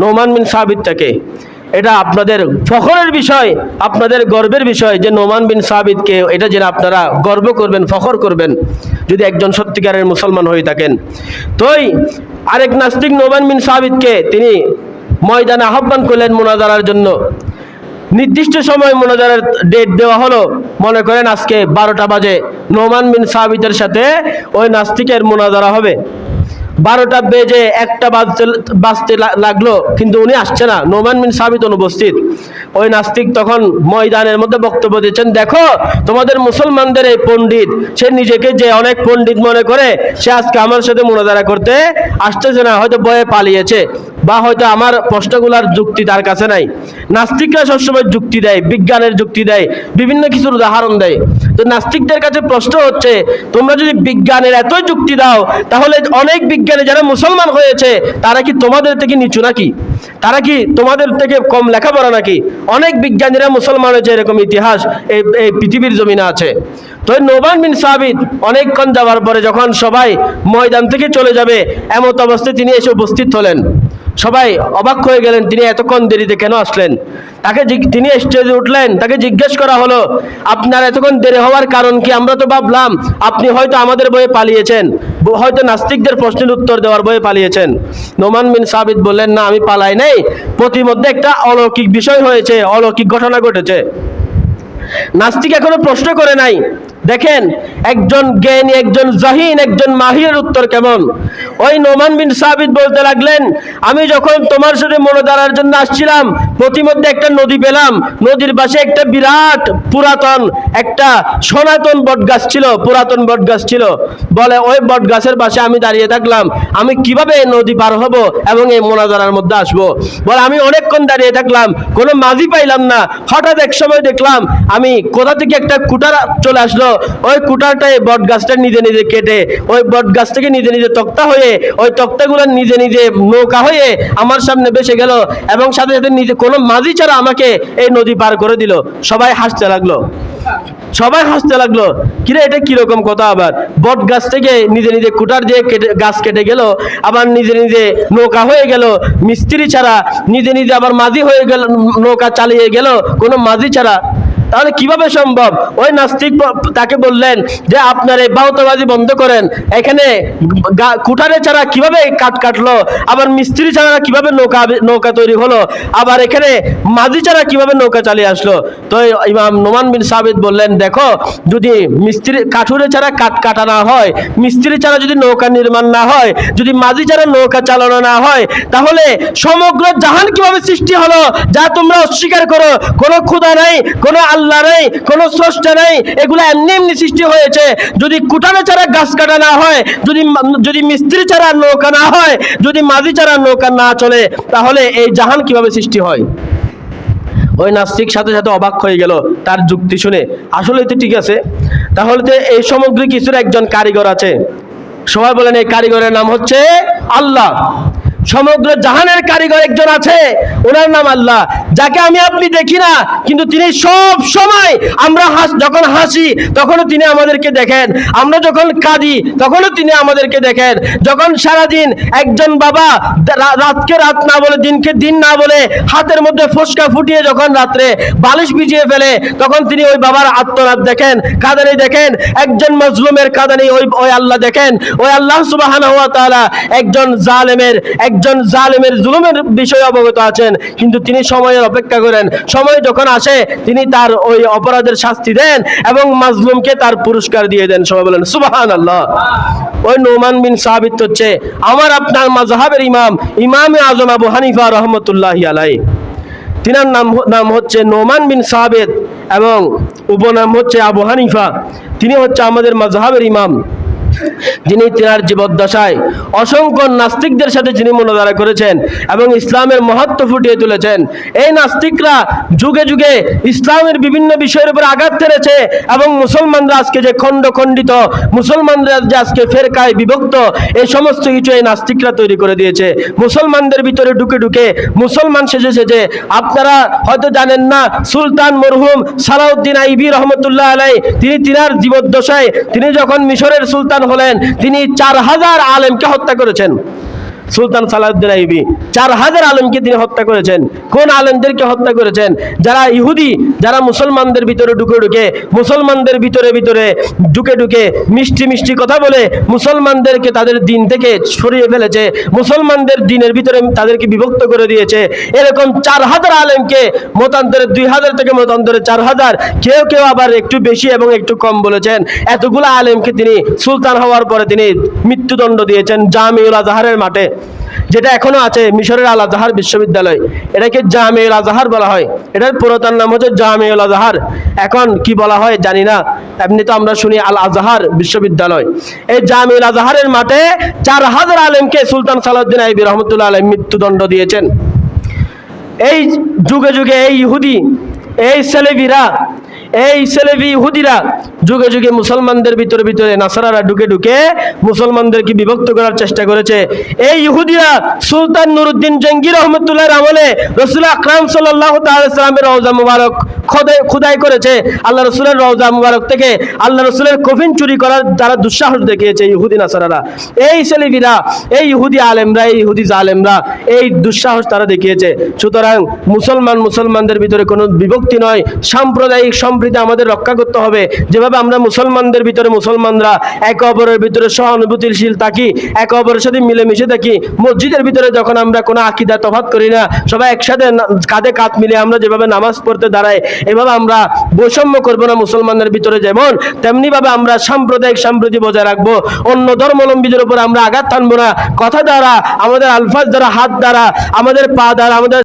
নোমান বিন সাবিত থেকে। এটা আপনাদের ফখরের বিষয়, আপনাদের গর্বের বিষয় যে নোমান বিন সাবিদকে এটা যেন আপনারা গর্ব করবেন, ফখর করবেন, যদি একজন সত্যিকারের মুসলমান হয়ে থাকেন। তোই আরেক নাস্তিক নোমান বিন সাবিদকে তিনি ময়দানে আহ্বান করলেন মোনাজারার জন্য। নির্দিষ্ট সময় মোনাজারের ডেট দেওয়া হলো। মনে করেন আজকে বারোটা বাজে। নোমান বিন সাবিতের সাথে ওই নাস্তিকের মোনাজারা হবে। বারোটা বেজে একটা বাজতে বাজতে লাগল, কিন্তু উনি আসছে না। নোমান মিন সাবিত অনুপস্থিত। ওই নাস্তিক তখন ময়দানের মধ্যে বক্তব্য দিচ্ছেন, দেখো, তোমাদের মুসলমানদের এই পণ্ডিত, সে নিজেকে যে অনেক পণ্ডিত মনে করে, সে আজকে আমার সাথে মোনাজারা করতে আসতেছে না, হয়তো বয়ে পালিয়েছে। বা হয়তো আমার প্রশ্নগুলার যুক্তি তার কাছে নাই। নাস্তিকরা সবসময় যুক্তি দেয়, বিজ্ঞানের যুক্তি দেয়, বিভিন্ন কিছুর উদাহরণ দেয়। তো নাস্তিকদের কাছে প্রশ্ন হচ্ছে, তোমরা যদি বিজ্ঞানের এতই যুক্তি দাও, তাহলে অনেক বিজ্ঞানী যারা মুসলমান হয়েছে, তারা কি তোমাদের থেকে নিচু নাকি? তারা কি তোমাদের থেকে কম লেখাপড়া নাকি? অনেক বিজ্ঞানীরা মুসলমান হয়েছে, এরকম ইতিহাস এই এই পৃথিবীর জমিনে আছে। তো নোমান বিন সাবিত অনেকক্ষণ যাওয়ার পরে যখন সবাই ময়দান থেকে চলে যাবে, এমত অবস্থায় তিনি এসে উপস্থিত হলেন। সবাই অবাক হয়ে গেলেন, তিনি এতক্ষণ দেরিতে কেন আসলেন? তাকে তিনি স্টেজে উঠলেন, তাকে জিজ্ঞেস করা হলো, আপনার এতক্ষণ দেরি হওয়ার কারণ কি? আমরা তো ভাবলাম আপনি হয়তো আমাদের বয়ে পালিয়েছেন। হয়তো নাস্তিকদের প্রশ্নের উত্তর দেওয়ার বয়ে পালিয়েছেন। নোমান বিন সাবিত বললেন, না, আমি পালাই নাই। প্রতিমধ্যে একটা অলৌকিক বিষয় হয়েছে, অলৌকিক ঘটনা ঘটেছে। নাস্তিক এখনও প্রশ্ন করে নাই দেখেন, একজন জ্ঞানী, একজন জাহিন, একজন মাহিরের উত্তর কেমন? ওই নোমান বিন সাবিত বলতে লাগলেন, আমি যখন তোমার সাথে মনোদারার জন্য আসছিলাম, প্রতিমধ্যে একটা নদী পেলাম। নদীর পাশে একটা বিরাট পুরাতন, একটা সনাতন বটগাছ ছিল, পুরাতন বটগাছ ছিল। বলে, ওই বটগাছের পাশে আমি দাঁড়িয়ে থাকলাম। আমি কীভাবে নদী পার হব এবং এই মোনাজারার মধ্যে আসব? বলে, আমি অনেকক্ষণ দাঁড়িয়ে থাকলাম, কোনো মাঝি পাইলাম না। হঠাৎ এক সময় দেখলাম, আমি কোথা থেকে একটা কুটার চলে আসলো ওই কুটারটাই বট গাছটা নিজে নিজে কেটে, ওই বট গাছ থেকে নিজে নিজে তক্তা হয়ে, ওই তক্তাগুলো নিজে নিজে নৌকা হয়ে আমার সামনে বেসে গেল এবং সাথে সাথে নিজে কোনো মাঝি ছাড়া আমাকে এই নদী পার করে দিল। সবাই হাসতে লাগল। সবাই হাসতে লাগল। কিরে, এটা কীরকম কথা আবার? বট গাছ থেকে নিজে নিজে কুটার দিয়ে কেটে, গাছ কেটে গেল, আবার নিজে নিজে নৌকা হয়ে গেল। মিস্ত্রি ছাড়া নিজে নিজে আবার মাঝি হয়ে গেল, নৌকা চালিয়ে গেল। কোনো মাঝি ছাড়া তাহলে কীভাবে সম্ভব? ওই নাস্তিক তাকে বললেন যে, আপনার এই বাউতাবাজি বন্ধ করেন। এখানে কুঠারে ছাড়া কীভাবে কাঠ কাটলো? আবার মিস্ত্রি ছাড়া কীভাবে নৌকা নৌকা তৈরি হলো? আবার এখানে মাঝি ছাড়া কীভাবে নৌকা চালিয়ে আসলো? তো ইমাম নোমান বিন সাবিদ বললেন, দেখো, যদি মিস্ত্রি, কাঠুরে ছাড়া কাঠ কাটা না হয়, মিস্ত্রি ছাড়া যদি নৌকা নির্মাণ না হয়, যদি মাঝি ছাড়া নৌকা চালানো না হয়, তাহলে সমগ্র জাহান কীভাবে সৃষ্টি হলো? যা তোমরা অস্বীকার করো, কোনো ক্ষুধা নাই, কোনো আল্লাহ নেই, কোনো স্রষ্টা নেই, এগুলো এমনি এমনি সৃষ্টি হয়েছে। যদি কুটানো ছাড়া গাছ কাটা না হয়, যদি যদি মিস্ত্রি ছাড়া নৌকা না হয়, যদি মাঝি ছাড়া নৌকা না চলে, তাহলে এই জাহান কীভাবে সৃষ্টি হয়? ওই নাস্তিক সাথে সাথে অবাক হয়ে গেল তার যুক্তি শুনে। আসলে তো ঠিক আছে। তাহলে তো এই সামগ্রী কিছুর একজন কারিগর আছে। সবাই বলেন, এই কারিগরের নাম হচ্ছে আল্লাহ। সমগ্র জাহানের কারিগর একজন আছে, ওনার নাম আল্লাহ। যাকে আমি আপনি দেখি না, কিন্তু তিনি সব সময় আমরা হাস যখন হাসি, তখনও তিনি আমাদেরকে দেখেন। আমরা যখন কাঁদি, তখনও তিনি আমাদেরকে দেখেন। যখন সারাদিন একজন বাবা রাতকে রাত না বলে, দিনকে দিন না বলে হাতের মধ্যে ফসকা ফুটিয়ে যখন রাত্রে বালিশ ভিজিয়ে ফেলে, তখন তিনি ওই বাবার আত্মনাদ দেখেন, কাদানি দেখেন। একজন মজলুমের কাদানি ওই ওই আল্লাহ দেখেন। ওই আল্লাহ তাআলা একজন জালেমের একজন জালেমের জুলুমের বিষয়ে অবগত আছেন, কিন্তু তিনি সময়ের অপেক্ষা করেন। সময় যখন আসে, তিনি তার ওই অপরাধের শাস্তি দেন এবং মাজলুমকে তার পুরস্কার দিয়ে দেন। সবাই বলেন, সুবহানাল্লাহ। ওই নোমান বিন সাবিত হচ্ছে আমার আপনার মাজহাবের ইমাম, ইমামে আজম আবু হানিফা রহমতুল্লাহি আলাই তিনার নাম নাম হচ্ছে নোমান বিন সাবেদ এবং উপনাম হচ্ছে আবু হানিফা। তিনি হচ্ছে আমাদের মাজহাবের ইমাম। যিনি তিনার জীবদ্দশায় অসংখ্য নাস্তিকদের সাথে যিনি মনোদারা করেছেন এবং ইসলামের মহত্ব ফুটিয়ে তুলেছেন, এই নাস্তিকরা যুগে যুগে ইসলামের বিভিন্ন বিষয়ের উপর আঘাত তেড়েছে এবং মুসলমানরা আজকে যে খণ্ড খণ্ডিত, মুসলমানরা যে আজকে ফেরকায় বিভক্ত, এই সমস্ত কিছু এই নাস্তিকরা তৈরি করে দিয়েছে। মুসলমানদের ভিতরে ঢুকে ঢুকে মুসলমান সেজে সেজে আপনারা হয়তো জানেন না, সুলতান মরহুম সালাউদ্দিন আইবি রহমতুল্লাহ আলাই, তিনি তিনার জীবদ্দশায়, তিনি যখন মিশরের সুলতান হলেন তিনি চার হাজার আলেমকে হত্যা করেছেন। সুলতান সালাউদ্দিন আইবি চার হাজার আলেমকে তিনি হত্যা করেছেন। কোন আলেমদেরকে হত্যা করেছেন? যারা ইহুদি, যারা মুসলমানদের ভিতরে ঢুকে ঢুকে, মুসলমানদের ভিতরে ভিতরে ঢুকে ঢুকে মিষ্টি মিষ্টি কথা বলে মুসলমানদেরকে তাদের দিন থেকে সরিয়ে ফেলেছে, মুসলমানদের দিনের ভিতরে তাদেরকে বিভক্ত করে দিয়েছে। এরকম চার হাজার আলেমকে মতান্তরে দুই হাজার থেকে মতান্তরে চার হাজার কেউ কেউ আবার একটু বেশি এবং একটু কম বলেছেন। এতগুলো আলেমকে তিনি সুলতান হওয়ার পরে তিনি মৃত্যুদণ্ড দিয়েছেন জামিউল আজহারের মাঠে। যেটা এখনও আছে, মিশরের আল আজহার বিশ্ববিদ্যালয়। এটাকে জামিউল আজহার বলা হয়। এটার পুরাতন নাম হচ্ছে জামিউল আজহার। এখন কি বলা হয় জানি না। এমনি তো আমরা শুনি আল আজহার বিশ্ববিদ্যালয়। এই জামিউল আজহারের মাঠে চার হাজার আলেমকে সুলতান সালাউদ্দিন আইবি রহমতুল্লাহ আলম মৃত্যুদণ্ড দিয়েছেন। এই যুগে যুগে এই ইহুদি, এই সেলেভিরা এই সেলেভি ইহুদিরা, যুগে যুগে মুসলমানদের ভিতরে ভিতরে নাসারারা ঢুকে ঢুকে মুসলমানদেরকে বিভক্ত করার চেষ্টা করেছে। এই ইহুদিরা সুলতান নুরুদ্দিন জঙ্গির রহমতুল্লাহ আমলে রসুল আকরাম সাল্লাহ তালামের রওজা মুবারক খোদাই করেছে। আল্লাহ রসুলের রওজা মুবারক থেকে আল্লাহ রসুলের কফিন চুরি করার তারা দুঃসাহস দেখিয়েছে ইহুদি নাসারারা। এই সেলিবিরা এই ইহুদি আলেমরা, এই ইহুদি জালেমরা এই দুঃসাহস তারা দেখিয়েছে। সুতরাং মুসলমান মুসলমানদের ভিতরে কোনো বিভক্তি নয়, সাম্প্রদায়িক সম্প্রীতি আমাদের রক্ষা করতে হবে। যেভাবে আমরা মুসলমানদের ভিতরে মুসলমানরা, একে অপরের ভিতরে সহানুভূতিশীল থাকি, একে অপরের সাথে মিলেমিশে থাকি, মসজিদের ভিতরে যখন আমরা কোনো আকিদা তফাত করি না, সবাই একসাথে কাঁধে কাঁধ মিলে আমরা যেভাবে নামাজ পড়তে দাঁড়াই, এভাবে আমরা বৈষম্য করব না মুসলমানদের ভিতরে যেমন, তেমনিভাবে আমরা সাম্প্রদায়িক সম্প্রীতি বজায় রাখব। অন্য ধর্মলম্বীদের উপর আমরা আঘাত থানবো না। কথা দ্বারা, আমাদের আলফাজ দ্বারা, হাত দ্বারা, আমাদের পা দ্বারা, আমাদের